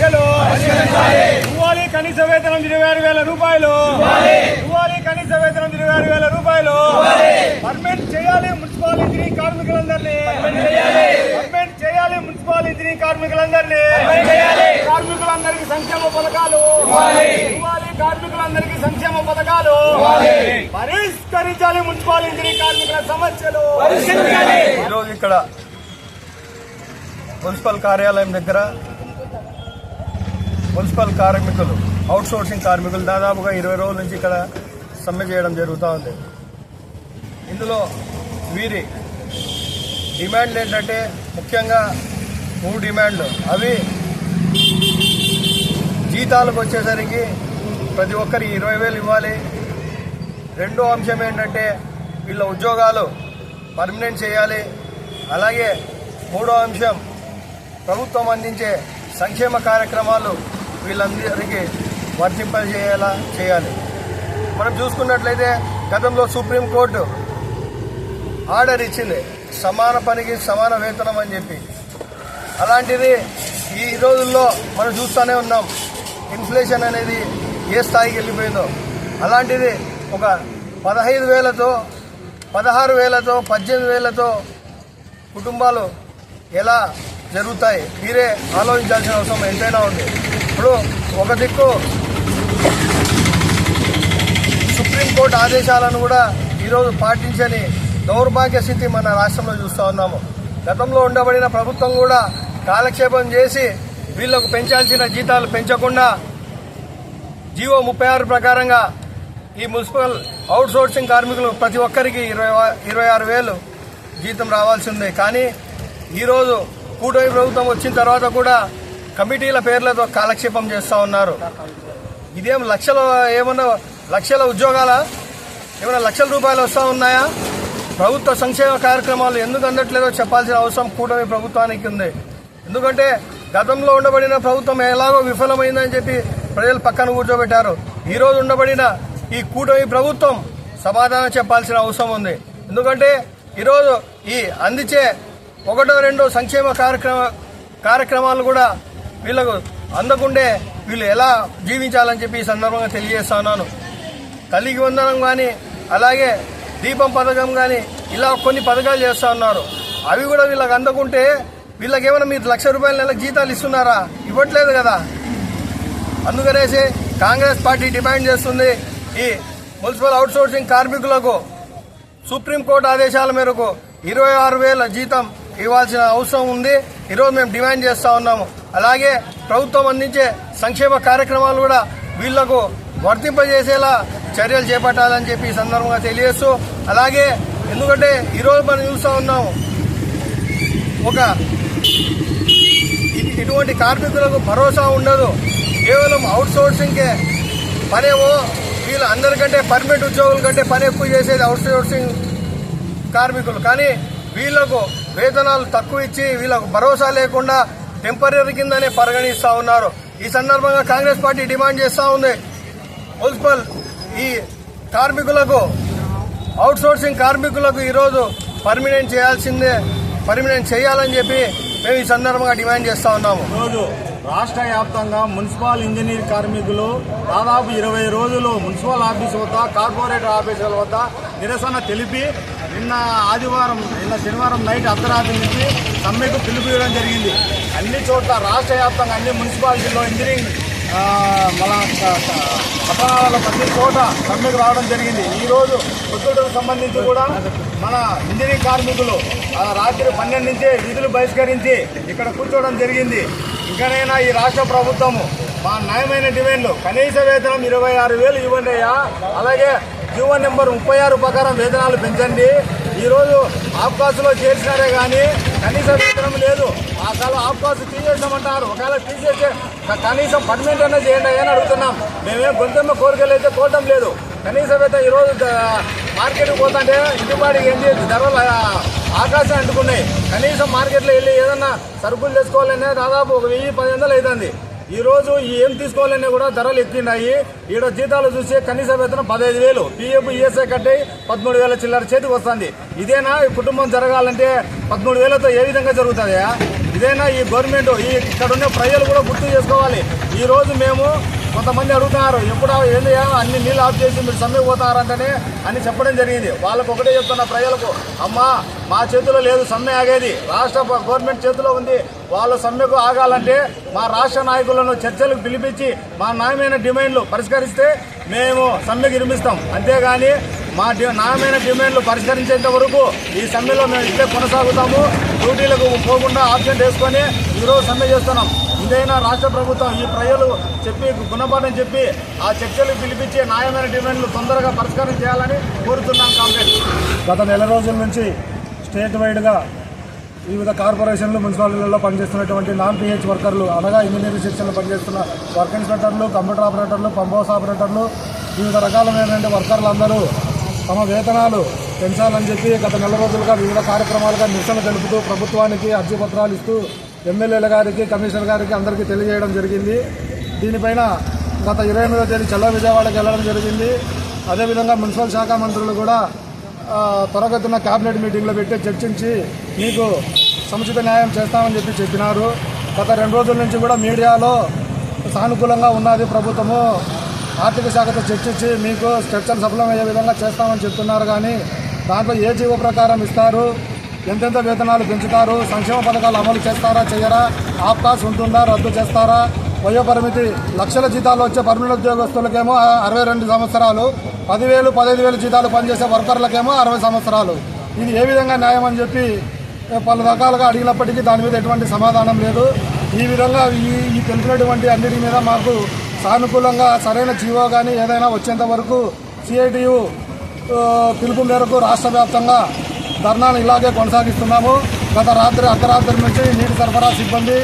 సమస్యలు ఇవ్వాలి కనీస వేతనం ఇరవై ఆరు వేల రూపాయలు. ఇవ్వాలి కనీస వేతనం ఇరవై ఆరు వేల రూపాయలు. పర్మనెంట్ చేయాలి మున్సిపల్ ఇంజనీరింగ్ కార్మికులందరినీ. పర్మనెంట్ చేయాలి మున్సిపల్ ఇంజనీరింగ్ కార్మికులందరినీ. కార్మికులందరికీ సంక్షేమ పథకాలు. ఇవ్వాలి కార్మికులందరికీ సంక్షేమ పథకాలు. పరిష్కరించాలి మున్సిపల్ ఇంజనీరింగ్ కార్మికుల సమస్యలు. ఈరోజు ఇక్కడ మున్సిపల్ కార్యాలయం దగ్గర మున్సిపల్ కార్మికులు అవుట్సోర్సింగ్ కార్మికులు దాదాపుగా ఇరవై రోజుల నుంచి ఇక్కడ సమ్మె చేయడం జరుగుతూ ఉంది. ఇందులో వీరి డిమాండ్లు ఏంటంటే ముఖ్యంగా మూడు డిమాండ్లు. అవి జీతాలకు వచ్చేసరికి ప్రతి ఒక్కరికి ఇరవై వేలు ఇవ్వాలి. రెండో అంశం ఏంటంటే వీళ్ళ ఉద్యోగాలు పర్మనెంట్ చేయాలి. అలాగే మూడో అంశం ప్రభుత్వం అందించే సంక్షేమ కార్యక్రమాలు వీళ్ళందరికీ వర్తింపజేయాలా చేయాలి. మనం చూసుకున్నట్లయితే గతంలో సుప్రీంకోర్టు ఆర్డర్ ఇచ్చింది. సమాన పనికి సమాన వేతనం అని చెప్పి. అలాంటిది ఈ రోజుల్లో మనం చూస్తూనే ఉన్నాం. ఇన్ఫ్లేషన్ అనేది ఏ స్థాయికి వెళ్ళిపోయిందో. అలాంటిది ఒక పదహైదు వేలతో పదహారు వేలతో పద్దెనిమిది వేలతో కుటుంబాలు ఎలా జరుగుతాయి. మీరే ఆలోచించాల్సిన అవసరం ఎంతైనా ఉంది. ఇప్పుడు ఒక దిక్కు సుప్రీంకోర్టు ఆదేశాలను కూడా ఈరోజు పాటించని దౌర్భాగ్య స్థితి మన రాష్ట్రంలో చూస్తూ ఉన్నాము. గతంలో ఉండబడిన ప్రభుత్వం కూడా కాలక్షేపం చేసి వీళ్ళకు పెంచాల్సిన జీతాలు పెంచకుండా జీవో ముప్పై ఆరు ప్రకారంగా ఈ మున్సిపల్ అవుట్ సోర్సింగ్ కార్మికులు ప్రతి ఒక్కరికి ఇరవై ఇరవై ఆరు వేలు జీతం రావాల్సి ఉంది. కానీ ఈరోజు కూటమి ప్రభుత్వం వచ్చిన తర్వాత కూడా కమిటీల పేర్లతో కాలక్షేపం చేస్తూ ఉన్నారు. ఇదేం లక్షల ఏమన్నా లక్షల ఉద్యోగాల ఏమైనా లక్షల రూపాయలు వస్తూ ఉన్నాయా? ప్రభుత్వ సంక్షేమ కార్యక్రమాలు ఎందుకు అందట్లేదో చెప్పాల్సిన అవసరం కూటమి ప్రభుత్వానికి ఉంది. ఎందుకంటే గతంలో ఉండబడిన ప్రభుత్వం ఎలాగో విఫలమైందని చెప్పి ప్రజలు పక్కన కూర్చోబెట్టారు. ఈరోజు ఉండబడిన ఈ కూటమి ప్రభుత్వం సమాధానం చెప్పాల్సిన అవసరం ఉంది. ఎందుకంటే ఈరోజు ఈ అందించే ఒకటో రెండో సంక్షేమ కార్యక్రమ కార్యక్రమాలు కూడా వీళ్ళకు అందకుండే వీళ్ళు ఎలా జీవించాలని చెప్పి ఈ సందర్భంగా తెలియజేస్తున్నాను తల్లికి వందనం కానీ అలాగే దీపం పథకం కానీ ఇలా కొన్ని పథకాలు చేస్తూ ఉన్నారు. అవి కూడా వీళ్ళకి అందకుంటే వీళ్ళకి ఏమైనా మీరు లక్ష రూపాయల నెల జీతాలు ఇస్తున్నారా? ఇవ్వట్లేదు కదా. అందుకనేసి కాంగ్రెస్ పార్టీ డిమాండ్ చేస్తుంది ఈ మున్సిపల్ అవుట్సోర్సింగ్ కార్మికులకు సుప్రీంకోర్టు ఆదేశాల మేరకు ఇరవై ఆరు వేల జీతం ఇవ్వాల్సిన అవసరం ఉంది. ఈరోజు మేము డిమాండ్ చేస్తూ ఉన్నాము. అలాగే ప్రభుత్వం అందించే సంక్షేమ కార్యక్రమాలు కూడా వీళ్ళకు వర్తింపజేసేలా చర్యలు చేపట్టాలని చెప్పి ఈ సందర్భంగా తెలియజేస్తూ అలాగే ఎందుకంటే ఈరోజు మనం చూస్తూ ఉన్నాము ఒక ఇటువంటి కార్మికులకు భరోసా ఉండదు. కేవలం అవుట్ సోర్సింగ్కే పనేమో వీళ్ళందరికంటే అందరికంటే పర్మనెంట్ ఉద్యోగుల కంటే పని ఎక్కువ చేసేది అవుట్ సోర్సింగ్ కార్మికులు. కానీ వీళ్ళకు వేతనాలు తక్కువ ఇచ్చి వీళ్ళకు భరోసా లేకుండా టెంపరీ కిందనే పరిగణిస్తూ ఉన్నారు. ఈ సందర్భంగా కాంగ్రెస్ పార్టీ డిమాండ్ చేస్తూ ఉంది. మున్సిపల్ ఈ కార్మికులకు అవుట్ సోర్సింగ్ కార్మికులకు ఈరోజు పర్మినెంట్ చేయాల్సిందే పర్మినెంట్ చేయాలని చెప్పి మేము ఈ సందర్భంగా డిమాండ్ చేస్తూ ఉన్నాము. రోజు రాష్ట్ర వ్యాప్తంగా మున్సిపల్ ఇంజనీర్ కార్మికులు దాదాపు ఇరవై రోజులు మున్సిపల్ ఆఫీస్ వద్ద కార్పొరేటర్ ఆఫీసుల వద్ద నిరసన తెలిపి నిన్న ఆదివారం నిన్న శనివారం నైట్ అర్ధరాత్రి నుంచి సమ్మెకు పిలుపు ఇవ్వడం జరిగింది. అన్ని చోట్ల రాష్ట్ర వ్యాప్తంగా అన్ని మున్సిపాలిటీల్లో ఇంజనీరింగ్ మన పట్టణాలలో ప్రతి చోట సమ్మెకు రావడం జరిగింది. ఈరోజు రోజు పొద్దుటకు సంబంధించి కూడా మన ఇంజనీరింగ్ కార్మికులు రాత్రి పన్నెండు నుంచే విధులు బహిష్కరించి ఇక్కడ కూర్చోవడం జరిగింది. ఇంకనైనా ఈ రాష్ట్ర ప్రభుత్వము మా న్యాయమైన డిమాండ్లు కనీస వేతనం ఇరవై ఆరు వేలు ఇవ్వండియా అలాగే జీవో నెంబర్ ముప్పై ఆరు ప్రకారం వేతనాలు పెంచండి. ఈరోజు ఆఫ్కాస్లో చేర్చినారే కానీ కనీస వేతనం లేదు. ఆ కాలం ఆఫ్కాస్ తీసేసామంటారు. ఒకవేళ తీసేసే కనీసం పర్మనెంట్ అయినా చేయండి అని అడుగుతున్నాం. మేమేం గొంతెమ్మ కోరికలు అయితే కోరటం లేదు. కనీస వేతనం ఈరోజు మార్కెట్కి పోతుంటే ఇంటిపాటికి ఏంటి ధరలు ఆకాశం అంటుకున్నాయి. కనీసం మార్కెట్లో వెళ్ళి ఏదన్నా సరుకులు తెచ్చుకోవాలనే దాదాపు ఒక వెయ్యి పది వందలు అవుతుంది. ఈరోజు ఈ ఏం తీసుకోవాలన్నా కూడా ధరలు ఎక్కినాయి ఈడ జీతాలు చూస్తే కనీస వేతనం పదహైదు వేలు. పిఎఫ్ ఈఎస్ఐ కట్టి పదమూడు వేల చిల్లర చేతికి వస్తుంది. ఇదేనా ఈ కుటుంబం జరగాలంటే పదమూడు వేలతో ఏ విధంగా జరుగుతుందా ఇదేనా ఈ గవర్నమెంట్ ఈ ఇక్కడ ఉన్న ప్రజలు కూడా గుర్తు చేసుకోవాలి. ఈరోజు మేము కొంతమంది అడుగుతున్నారు ఎప్పుడు ఏంది అన్ని నీళ్ళు ఆఫ్ చేసి మీరు సమ్మె పోతారంటేనే అని చెప్పడం జరిగింది. వాళ్ళకు ఒకటే చెప్తున్న ప్రజలకు అమ్మా మా చేతిలో లేదు సమ్మె ఆగేది. రాష్ట్ర గవర్నమెంట్ చేతిలో ఉంది. వాళ్ళ సమ్మెకు ఆగాలంటే మా రాష్ట్ర నాయకులను చర్చలకు పిలిపించి మా న్యాయమైన డిమాండ్లు పరిష్కరిస్తే మేము సమ్మెకు నిర్మిస్తాం. అంతేగాని మా డి న్యాయమైన డిమాండ్లు పరిష్కరించేంత వరకు ఈ సమ్మెలో మేము ఇట్లే కొనసాగుతాము. డ్యూటీలకు పోకుండా ఆప్షన్ వేసుకొని ఈరోజు సమ్మె చేస్తున్నాం. ఇదైనా రాష్ట్ర ప్రభుత్వం ఈ ప్రజలు చెప్పి గుణపాఠం చెప్పి ఆ చర్చలు పిలిపించి న్యాయమైన డిమాండ్లు తొందరగా పరిష్కారం చేయాలని కోరుతున్నాం కాంగ్రెస్. గత నెల రోజుల నుంచి స్టేట్ వైడ్గా వివిధ కార్పొరేషన్లు మున్సిపాలిటీలలో పనిచేస్తున్నటువంటి నాన్ పిహెచ్ వర్కర్లు అనగా ఇంజనీరింగ్ సెక్షన్లో పనిచేస్తున్న వర్క్ ఇన్స్పెక్టర్లు కంప్యూటర్ ఆపరేటర్లు పంప్ హౌస్ ఆపరేటర్లు వివిధ రకాలైనటువంటి వర్కర్లు అందరూ తమ వేతనాలు పెంచాలని చెప్పి గత నెల రోజులుగా వివిధ కార్యక్రమాలుగా నిరసన తెలుపుతూ ప్రభుత్వానికి అర్జీ పత్రాలు ఇస్తూ ఎమ్మెల్యేల గారికి కమిషనర్ గారికి అందరికీ తెలియజేయడం జరిగింది. దీనిపైన గత ఇరవై ఎనిమిదో తేదీ చల్ల విజయవాడకి వెళ్ళడం జరిగింది. అదేవిధంగా మున్సిపల్ శాఖ మంత్రులు కూడా త్వరగతున్న క్యాబినెట్ మీటింగ్లో పెట్టి చర్చించి మీకు సముచిత న్యాయం చేస్తామని చెప్పి చెప్పినారు. గత రెండు రోజుల నుంచి కూడా మీడియాలో సానుకూలంగా ఉన్నది ప్రభుత్వము. ఆర్థిక శాఖతో చర్చించి మీకు చర్చలు సఫలమయ్యే విధంగా చేస్తామని చెప్తున్నారు. కానీ దాంట్లో ఏ జీవో ప్రకారం ఇస్తారు? ఎంతెంత వేతనాలు పెంచుతారు? సంక్షేమ పథకాలు అమలు చేస్తారా చేయరా? ఆప్కాస్ ఉంటుందా? రద్దు చేస్తారా? వయోపరిమితి లక్షల జీతాలు వచ్చే పర్మనెంట్ ఉద్యోగస్తులకేమో అరవై రెండు సంవత్సరాలు పదివేలు పదహైదు వేలు జీతాలు పనిచేసే వర్కర్లకేమో అరవై సంవత్సరాలు. ఇది ఏ విధంగా న్యాయం అని చెప్పి పలు రకాలుగా అడిగినప్పటికీ దాని మీద ఎటువంటి సమాధానం లేదు. ఈ విధంగా ఈ ఈ తెలిపినటువంటి అన్నిటి మీద మాకు సానుకూలంగా సరైన జీవో కానీ ఏదైనా వచ్చేంత వరకు సిఐటియు పిలుపు మేరకు రాష్ట్ర వ్యాప్తంగా ధర్నాను ఇలాగే కొనసాగిస్తున్నాము. గత రాత్రి అర్ధరాత్రి నుంచి నీటి సరఫరా సిబ్బంది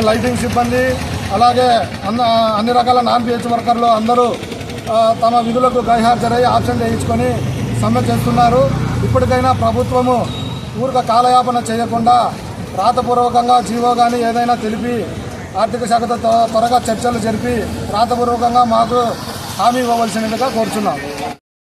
లైటింగ్ సిబ్బంది అలాగే అన్న అన్ని రకాల నాన్ పిహెచ్ వర్కర్లు అందరూ తమ విధులకు గైహాజరై ఆప్షన్ వేయించుకొని సమ్మె చేస్తున్నారు. ఇప్పటికైనా ప్రభుత్వము ఊరిక కాలయాపన చేయకుండా రాతపూర్వకంగా జీవో కానీ ఏదైనా తెలిపి ఆర్థిక శాఖతో త్వ- త్వరగా చర్చలు జరిపి రాతపూర్వకంగా మాకు హామీ ఇవ్వవలసినదిగా కోరుచున్నాము.